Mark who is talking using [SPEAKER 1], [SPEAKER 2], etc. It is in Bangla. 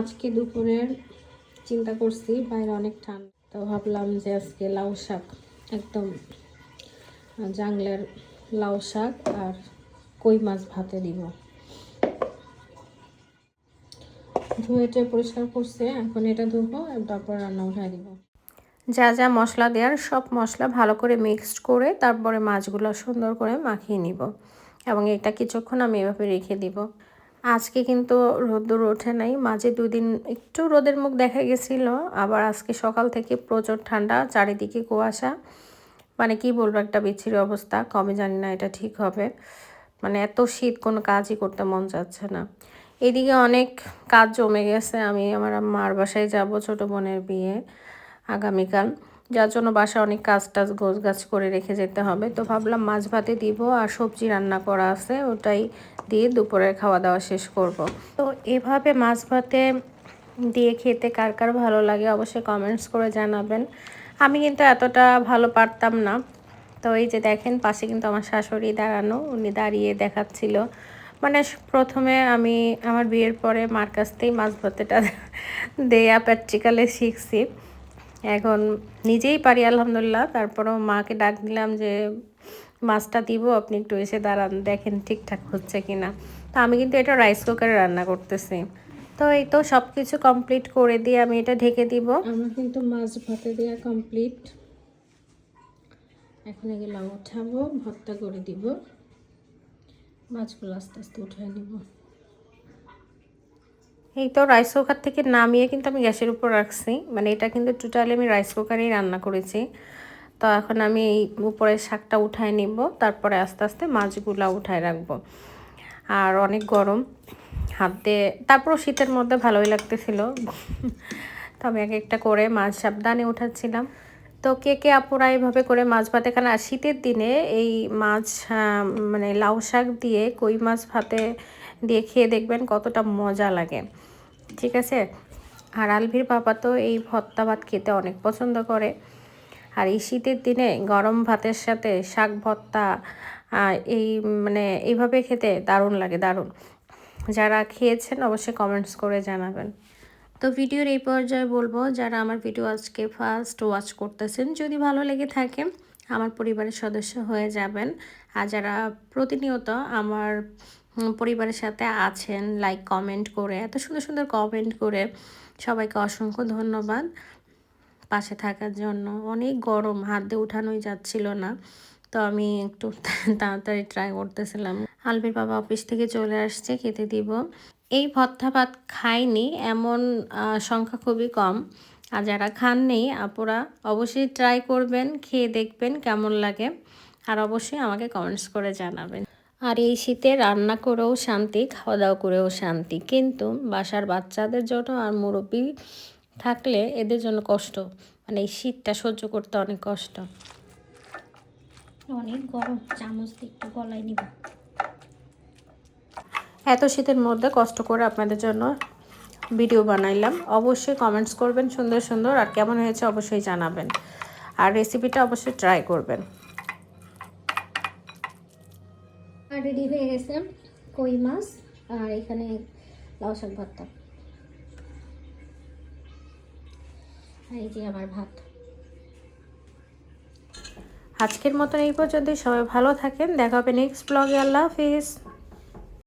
[SPEAKER 1] আজকে দুপুরে চিন্তা করছি, বাইরে অনেক ঠান্ডা। তো ভাবলাম যে আজকে লাউ শাক, একদম জাংলের লাউ শাক আর কই মাছ ভাতে দিব। ধুয়েটে পরিষ্কার করছে, এখন এটা ধুবো, তারপর রান্না উঠাই দিব। যা যা মশলা দেওয়ার, সব মশলা ভালো করে মিক্সড করে তারপরে মাছগুলো সুন্দর করে মাখিয়ে নিব। এবং এটা কিছুক্ষণ আমি এভাবে রেখে দিব। আজকে কিন্তু রোদ্দুর ওঠে নাই। মাঝে দুই দিন একটু রোদের মুখ দেখা গেছিল, আবার আজকে সকাল থেকে প্রচুর ঠান্ডা, চারিদিকে কুয়াশা। মানে কি বলব, একটা বিচ্ছিরি অবস্থা, কবে জানি না এটা ঠিক হবে। মানে এত শীত, কোনো কাজই করতে মন যাচ্ছে না। এদিকে অনেক কাজ জমে গেছে, আমি আমার মার বাসায় যাব ছোট বোনের বিয়ে আগামীকাল। যার জন্য বাসা অনেক কাজ টাজ গোছ গাছ করে রেখে যেতে হবে। তো ভাবলাম মাছ ভাতে দিব আর সবজি রান্না করা আছে, ওটাই দিয়ে দুপুরের খাওয়া দাওয়া শেষ করব। তো এভাবে মাছ ভাতে দিয়ে খেতে কার কার ভালো লাগে অবশ্যই কমেন্টস করে জানাবেন। আমি কিন্তু এতটা ভালো পারতাম না। তো এই যে দেখেন, পাশে কিন্তু আমার শাশুড়ি দাঁড়ানো, উনি দাঁড়িয়ে দেখাচ্ছিল। মানে প্রথমে আমি আমার বিয়ের পরে মার কাছ থেকেই মাছ ভাতেটা দেয়া প্র্যাকটিক্যালে শিখছি। এখন নিজেই পারি, আলহামদুলিল্লাহ। তারপরেও মাকে ডাক দিলাম যে, মাছটা দিব, আপনি একটু এসে দাঁড়ান, দেখেন ঠিকঠাক হচ্ছে কি না তো আমি কিন্তু এটা রাইস কুকারে রান্না করতেছি। তো এই তো সব কিছু কমপ্লিট করে দিয়ে আমি এটা ঢেকে দিব। আমার কিন্তু মাছ ভাতে দেওয়া কমপ্লিট এখন এগুলো উঠাবো, ভর্তা করে দিব। মাছগুলো আস্তে আস্তে উঠে নিব। এই তো রাইস কুকার থেকে নামিয়ে কিন্তু আমি গ্যাসের উপর রাখছি। মানে এটা কিন্তু টোটালি আমি রাইস কুকারেই রান্না করেছি। তো এখন আমি এই উপরের শাকটা উঠায় নিব, তারপরে আস্তে আস্তে মাছগুলো উঠায় রাখব। আর অনেক গরম, হাত দিয়ে তারপরও শীতের মধ্যে ভালোই লাগতেছিল। তো আমি এক একটা করে মাছ সাবধানে উঠাচ্ছিলাম। তো কে কে আপুরা এইভাবে করে মাছ ভাতে খান? আর শীতের দিনে এই মাছ মানে লাউ শাক দিয়ে কই মাছ ভাতে দিয়ে খেয়ে দেখবেন কতটা মজা লাগে। ঠিক আছে? আর আলভির বাবা তো এই ভর্তা ভাত খেতে অনেক পছন্দ করে। আর এই শীতের দিনে গরম ভাতের সাথে শাক ভর্তা এই মানে এইভাবে খেতে দারুণ লাগে, দারুণ। যারা খেয়েছেন অবশ্যই কমেন্টস করে জানাবেন। তো ভিডিওর এই পর্যায়ে বলব, যারা আমার ভিডিও আজকে ফার্স্ট ওয়াচ করতেছেন, যদি ভালো লেগে থাকে, আমার পরিবারের সদস্য হয়ে যাবেন। আর যারা প্রতিনিয়ত আমার পরিবারের সাথে আছেন লাইক কমেন্ট করে, এত সুন্দর সুন্দর কমেন্ট করে সবাইকে অসংখ্য ধন্যবাদ। পাশে থাকার জন্য অনেক গরম, হাত দিয়ে উঠানোই যাচ্ছিল না। তো আমি একটু তাড়াতাড়ি ট্রাই করতেছিলাম। আলবির বাবা অফিস থেকে চলে আসছে, খেতে দিব। এই ভত্তা ভাত খাইনি, এমন সংখ্যা খুবই কম। আর যারা খাননি, আপুরা অবশ্যই ট্রাই করবেন, খেয়ে দেখবেন কেমন লাগে। আর অবশ্যই আমাকে কমেন্টস করে জানাবেন। আর এই শীতে রান্না করেও শান্তি খাওয়া দাওয়া করেও শান্তি। কিন্তু বাসার বাচ্চাদের জন্য আর মুরব্বী থাকলে এদের জন্য কষ্ট। মানে এই শীতটা সহ্য করতে অনেক কষ্ট।
[SPEAKER 2] অনেক গরম চামচ দিয়ে একটু গলায় নিব।
[SPEAKER 1] এত শীতের মধ্যে কষ্ট করে আপনাদের জন্য ভিডিও বানাইলাম। অবশ্যই কমেন্টস করবেন সুন্দর সুন্দর আর কেমন হয়েছে অবশ্যই জানাবেন। আর রেসিপিটা অবশ্যই ট্রাই করবেন।
[SPEAKER 2] রেডি হয়ে গেছে কই মাছ আর এখানে লাউ শাক ভর্তা। এই যে আমার ভাত।
[SPEAKER 1] আজকের মতন এই পর্যন্তই, সবাই ভালো থাকেন, দেখা হবে নেক্সট ব্লগে আল্লাহ হাফিজ।